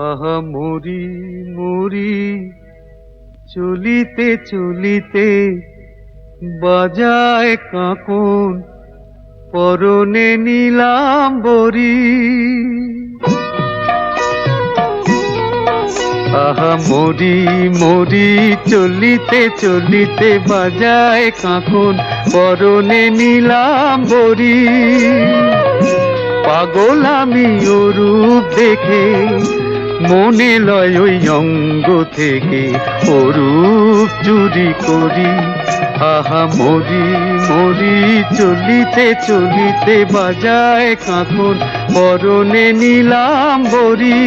আহা মরি মরি চলিতে চলিতে বাজায় কাঁকন, পরনে নিলাম বরি আহা মরি মরি চলিতে চলিতে বাজায় কাঁকন, পরনে নিলাম বরি পাগল আমি রূপ দেখে মনে লয় ওই অঙ্গ থেকে অরূপ চুরি করি, আহা মরি মরি, চলিতে চলিতে বাজায় কাঁকন পরনে নিলাম বরি।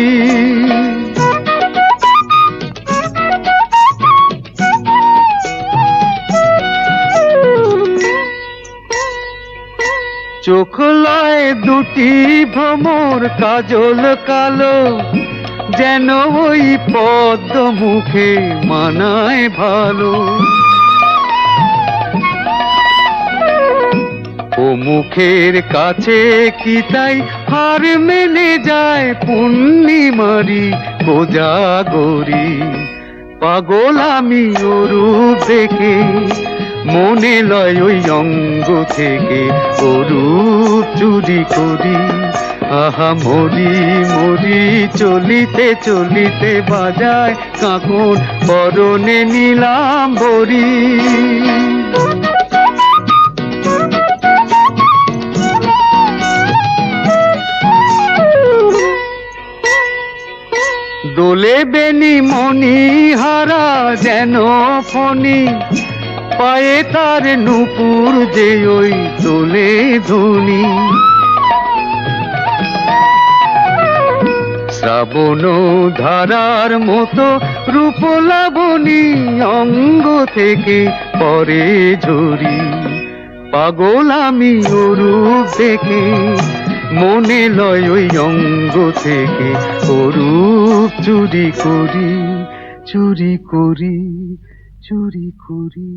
চোখ লয় দুটি ভ্রমর, কাজল কালো যেন ওই পদ্ম মুখে মানায় ভালো। ও মুখের কাছে কি তাই হার মেনে যায় পূর্ণিমারি গোজাগরি? পাগল আমি ওরূপ দেখে মনে লয় ওই অঙ্গ থেকে অরূপ চুরি করি। আহা, মরি মরি, চলিতে চলিতে বাজায় কাঁকন পরনে নিলাম বরি দোলে বেনি মনি হারা যেন ফণি। পায়ে তার নুপুর যে ওই তোলে ধুনি শ্রাবণ ধারার মতো রূপ লাবণী অঙ্গ থেকে পরে ঝরি। পাগল আমি রূপ দেখে মনে লয় ওই অঙ্গ থেকে অরূপ চুরি করি চুরি করি। চুরি করি।